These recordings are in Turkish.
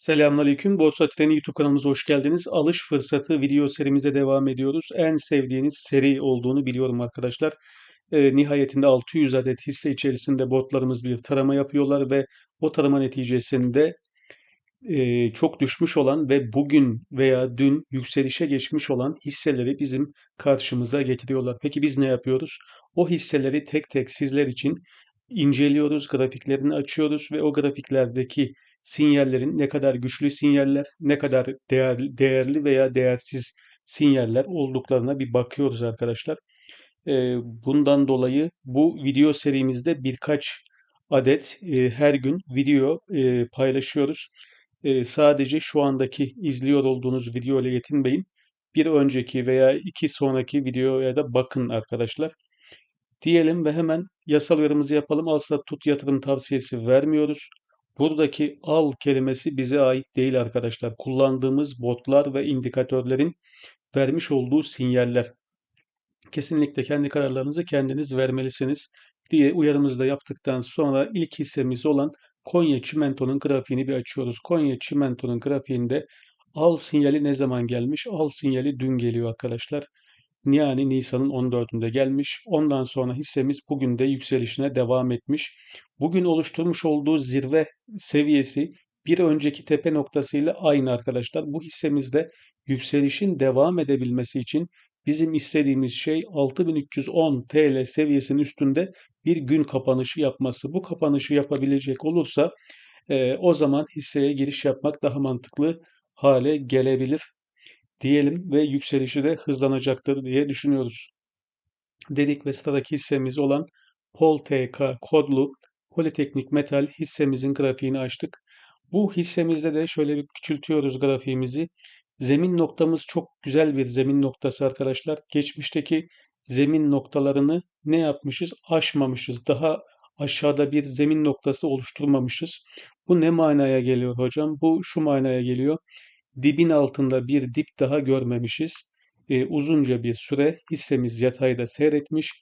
Selamünaleyküm. Borsa Treni YouTube kanalımıza hoş geldiniz. Alış fırsatı video serimize devam ediyoruz. En sevdiğiniz seri olduğunu biliyorum arkadaşlar. Ee, nihayetinde 600 adet hisse içerisinde botlarımız bir tarama yapıyorlar ve o tarama neticesinde e, çok düşmüş olan ve bugün veya dün yükselişe geçmiş olan hisseleri bizim karşımıza getiriyorlar. Peki biz ne yapıyoruz? O hisseleri tek tek sizler için inceliyoruz, grafiklerini açıyoruz ve o grafiklerdeki sinyallerin ne kadar güçlü sinyaller, ne kadar değerli, veya değersiz sinyaller olduklarına bir bakıyoruz arkadaşlar. Ee, bundan dolayı bu video serimizde birkaç adet e, her gün video e, paylaşıyoruz. E, sadece şu andaki izliyor olduğunuz video ile yetinmeyin. Bir önceki veya iki sonraki videoya da bakın arkadaşlar. Diyelim ve hemen yasal uyarımızı yapalım. Al sat tut yatırım tavsiyesi vermiyoruz. Buradaki al kelimesi bize ait değil arkadaşlar. Kullandığımız botlar ve indikatörlerin vermiş olduğu sinyaller. Kesinlikle kendi kararlarınızı kendiniz vermelisiniz diye uyarımızı da yaptıktan sonra ilk hissemiz olan Konya Çimento'nun grafiğini bir açıyoruz. Konya Çimento'nun grafiğinde al sinyali ne zaman gelmiş? Al sinyali dün geliyor arkadaşlar. Yani Nisan'ın 14'ünde gelmiş. Ondan sonra hissemiz bugün de yükselişine devam etmiş. Bugün oluşturmuş olduğu zirve seviyesi bir önceki tepe noktasıyla aynı arkadaşlar. Bu hissemizde yükselişin devam edebilmesi için bizim istediğimiz şey 6310 TL seviyesinin üstünde bir gün kapanışı yapması. Bu kapanışı yapabilecek olursa e, o zaman hisseye giriş yapmak daha mantıklı hale gelebilir diyelim ve yükselişi de hızlanacaktır diye düşünüyoruz. Dedik ve sıradaki hissemiz olan Pol TK kodlu Politeknik Metal hissemizin grafiğini açtık. Bu hissemizde de şöyle bir küçültüyoruz grafiğimizi. Zemin noktamız çok güzel bir zemin noktası arkadaşlar. Geçmişteki zemin noktalarını ne yapmışız? Aşmamışız. Daha aşağıda bir zemin noktası oluşturmamışız. Bu ne manaya geliyor hocam? Bu şu manaya geliyor dibin altında bir dip daha görmemişiz. E, uzunca bir süre hissemiz yatayda seyretmiş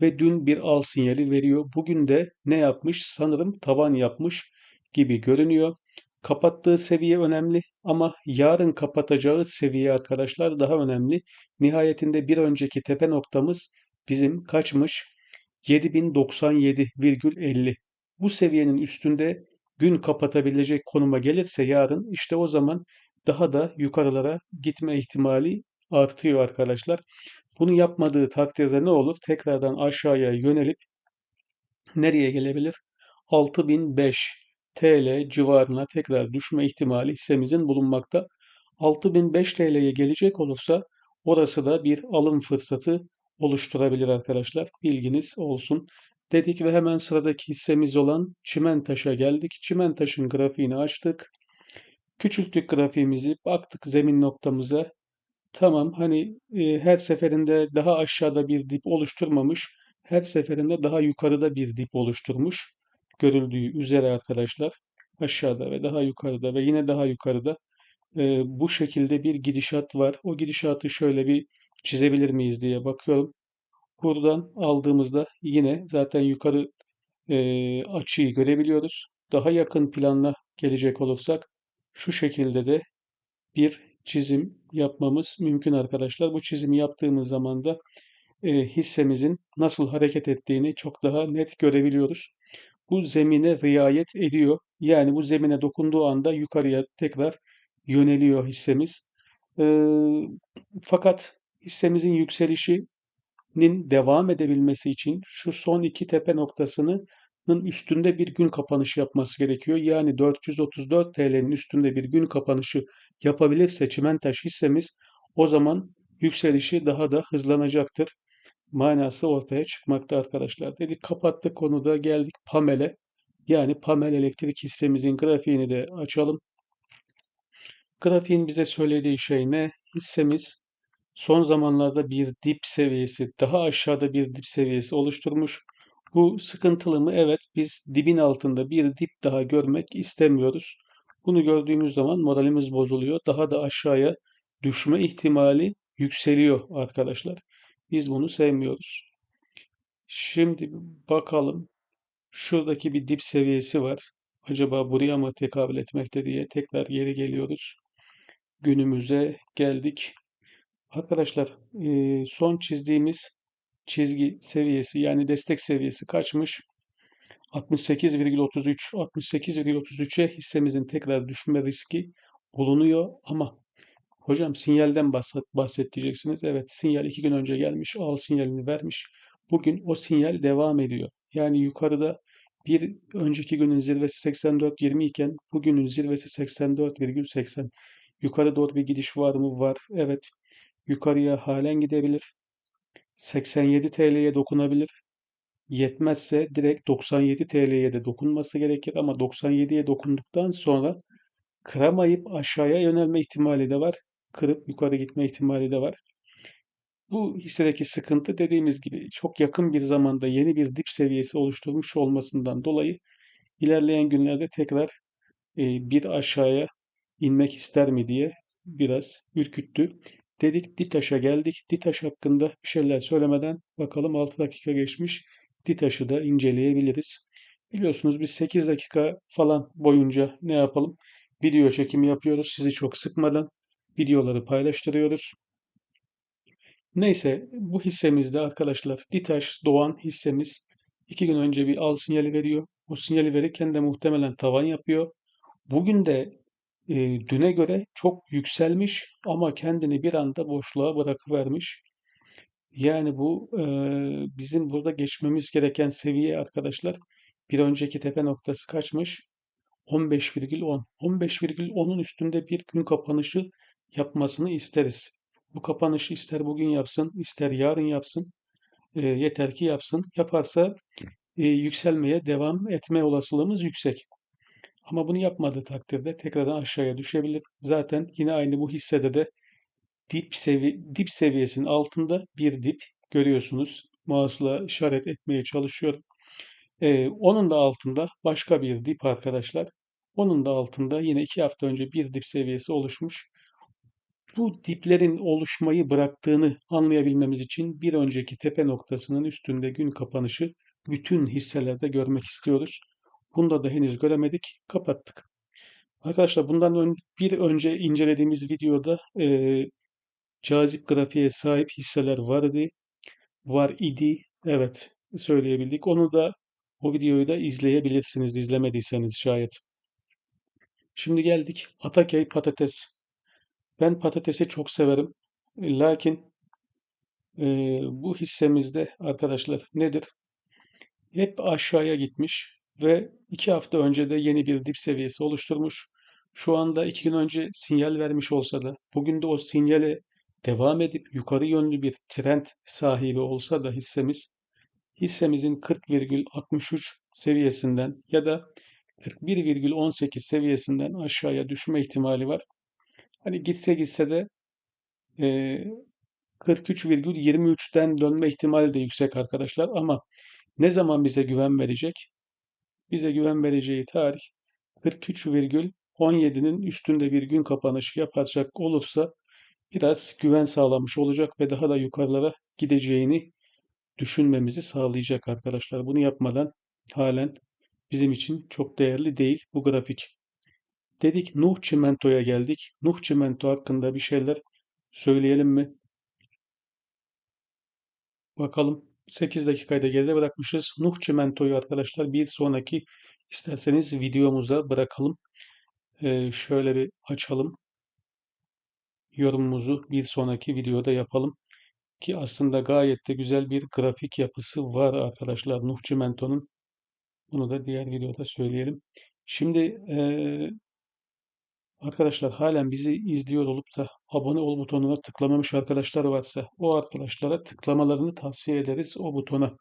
ve dün bir al sinyali veriyor. Bugün de ne yapmış? Sanırım tavan yapmış gibi görünüyor. Kapattığı seviye önemli ama yarın kapatacağı seviye arkadaşlar daha önemli. Nihayetinde bir önceki tepe noktamız bizim kaçmış? 7097,50. Bu seviyenin üstünde gün kapatabilecek konuma gelirse yarın işte o zaman daha da yukarılara gitme ihtimali artıyor arkadaşlar. Bunu yapmadığı takdirde ne olur? Tekrardan aşağıya yönelip nereye gelebilir? 6005 TL civarına tekrar düşme ihtimali hissemizin bulunmakta. 6005 TL'ye gelecek olursa orası da bir alım fırsatı oluşturabilir arkadaşlar. Bilginiz olsun. Dedik ve hemen sıradaki hissemiz olan Çimentaş'a geldik. Çimentaş'ın grafiğini açtık. Küçülttük grafiğimizi, baktık zemin noktamıza. Tamam hani e, her seferinde daha aşağıda bir dip oluşturmamış, her seferinde daha yukarıda bir dip oluşturmuş. Görüldüğü üzere arkadaşlar aşağıda ve daha yukarıda ve yine daha yukarıda e, bu şekilde bir gidişat var. O gidişatı şöyle bir çizebilir miyiz diye bakıyorum. Buradan aldığımızda yine zaten yukarı e, açıyı görebiliyoruz. Daha yakın planla gelecek olursak şu şekilde de bir çizim yapmamız mümkün arkadaşlar. Bu çizimi yaptığımız zaman da e, hissemizin nasıl hareket ettiğini çok daha net görebiliyoruz. Bu zemine riayet ediyor. Yani bu zemine dokunduğu anda yukarıya tekrar yöneliyor hissemiz. E, fakat hissemizin yükselişinin devam edebilmesi için şu son iki tepe noktasını üstünde bir gün kapanışı yapması gerekiyor. Yani 434 TL'nin üstünde bir gün kapanışı yapabilirse Çimentaş hissemiz o zaman yükselişi daha da hızlanacaktır. Manası ortaya çıkmakta arkadaşlar. Dedik kapattık konuda geldik Pamel'e. Yani Pamel elektrik hissemizin grafiğini de açalım. Grafiğin bize söylediği şey ne? Hissemiz son zamanlarda bir dip seviyesi, daha aşağıda bir dip seviyesi oluşturmuş. Bu sıkıntılı mı? Evet, biz dibin altında bir dip daha görmek istemiyoruz. Bunu gördüğümüz zaman moralimiz bozuluyor. Daha da aşağıya düşme ihtimali yükseliyor arkadaşlar. Biz bunu sevmiyoruz. Şimdi bakalım. Şuradaki bir dip seviyesi var. acaba buraya mı tekabül etmekte diye tekrar geri geliyoruz. Günümüze geldik. Arkadaşlar son çizdiğimiz çizgi seviyesi yani destek seviyesi kaçmış? 68,33 68,33'e hissemizin tekrar düşme riski bulunuyor ama hocam sinyalden diyeceksiniz. Evet sinyal iki gün önce gelmiş al sinyalini vermiş. Bugün o sinyal devam ediyor. Yani yukarıda bir önceki günün zirvesi 84.20 iken bugünün zirvesi 84,80. Yukarı doğru bir gidiş var mı? Var. Evet. Yukarıya halen gidebilir. 87 TL'ye dokunabilir. Yetmezse direkt 97 TL'ye de dokunması gerekir ama 97'ye dokunduktan sonra kıramayıp aşağıya yönelme ihtimali de var. Kırıp yukarı gitme ihtimali de var. Bu hissedeki sıkıntı dediğimiz gibi çok yakın bir zamanda yeni bir dip seviyesi oluşturmuş olmasından dolayı ilerleyen günlerde tekrar e, bir aşağıya inmek ister mi diye biraz ürküttü. Dedik DİTAŞ'a geldik. DİTAŞ hakkında bir şeyler söylemeden bakalım 6 dakika geçmiş. DİTAŞ'ı da inceleyebiliriz. Biliyorsunuz biz 8 dakika falan boyunca ne yapalım? Video çekimi yapıyoruz. Sizi çok sıkmadan videoları paylaştırıyoruz. Neyse bu hissemizde arkadaşlar DİTAŞ Doğan hissemiz 2 gün önce bir al sinyali veriyor. O sinyali verirken de muhtemelen tavan yapıyor. Bugün de e, düne göre çok yükselmiş ama kendini bir anda boşluğa bırakıvermiş. Yani bu e, bizim burada geçmemiz gereken seviye arkadaşlar. Bir önceki tepe noktası kaçmış? 15,10. 15,10'un üstünde bir gün kapanışı yapmasını isteriz. Bu kapanışı ister bugün yapsın, ister yarın yapsın. E, yeter ki yapsın. Yaparsa e, yükselmeye devam etme olasılığımız yüksek. Ama bunu yapmadığı takdirde tekrardan aşağıya düşebilir. Zaten yine aynı bu hissede de dip, sevi dip seviyesinin altında bir dip görüyorsunuz. Mouse'la işaret etmeye çalışıyorum. Ee, onun da altında başka bir dip arkadaşlar. Onun da altında yine iki hafta önce bir dip seviyesi oluşmuş. Bu diplerin oluşmayı bıraktığını anlayabilmemiz için bir önceki tepe noktasının üstünde gün kapanışı bütün hisselerde görmek istiyoruz. Bunda da henüz göremedik. Kapattık. Arkadaşlar bundan ön, bir önce incelediğimiz videoda e, cazip grafiğe sahip hisseler vardı. Var idi. Evet söyleyebildik. Onu da o videoyu da izleyebilirsiniz izlemediyseniz şayet. Şimdi geldik Atakey patates. Ben patatesi çok severim. Lakin e, bu hissemizde arkadaşlar nedir? Hep aşağıya gitmiş ve iki hafta önce de yeni bir dip seviyesi oluşturmuş. Şu anda iki gün önce sinyal vermiş olsa da bugün de o sinyale devam edip yukarı yönlü bir trend sahibi olsa da hissemiz hissemizin 40,63 seviyesinden ya da 41,18 seviyesinden aşağıya düşme ihtimali var. Hani gitse gitse de e, 43,23'ten dönme ihtimali de yüksek arkadaşlar ama ne zaman bize güven verecek? Bize güven vereceği tarih 43,17'nin üstünde bir gün kapanışı yapacak olursa biraz güven sağlamış olacak ve daha da yukarılara gideceğini düşünmemizi sağlayacak arkadaşlar. Bunu yapmadan halen bizim için çok değerli değil bu grafik. Dedik Nuh Çimento'ya geldik. Nuh Çimento hakkında bir şeyler söyleyelim mi? Bakalım 8 dakikayı da geride bırakmışız. Nuh Çimento'yu arkadaşlar bir sonraki isterseniz videomuza bırakalım. Ee, şöyle bir açalım. Yorumumuzu bir sonraki videoda yapalım. Ki aslında gayet de güzel bir grafik yapısı var arkadaşlar Nuh Çimento'nun. Bunu da diğer videoda söyleyelim. Şimdi e, arkadaşlar halen bizi izliyor olup da abone ol butonuna tıklamamış arkadaşlar varsa o arkadaşlara tıklamalarını tavsiye ederiz o butona.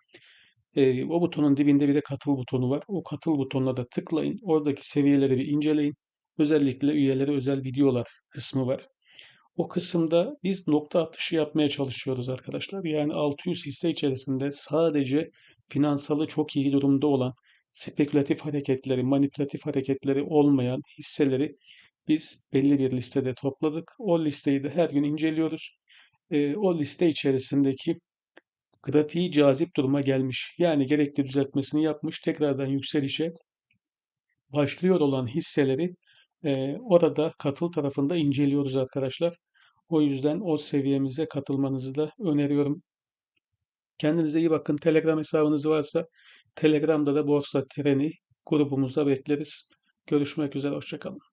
E, o butonun dibinde bir de katıl butonu var. O katıl butonuna da tıklayın. Oradaki seviyeleri bir inceleyin. Özellikle üyelere özel videolar kısmı var. O kısımda biz nokta atışı yapmaya çalışıyoruz arkadaşlar. Yani 600 hisse içerisinde sadece finansalı çok iyi durumda olan spekülatif hareketleri, manipülatif hareketleri olmayan hisseleri biz belli bir listede topladık. O listeyi de her gün inceliyoruz. E, o liste içerisindeki grafiği cazip duruma gelmiş. Yani gerekli düzeltmesini yapmış, tekrardan yükselişe başlıyor olan hisseleri e, orada katıl tarafında inceliyoruz arkadaşlar. O yüzden o seviyemize katılmanızı da öneriyorum. Kendinize iyi bakın. Telegram hesabınız varsa Telegram'da da Borsa Treni grubumuzda bekleriz. Görüşmek üzere. Hoşçakalın.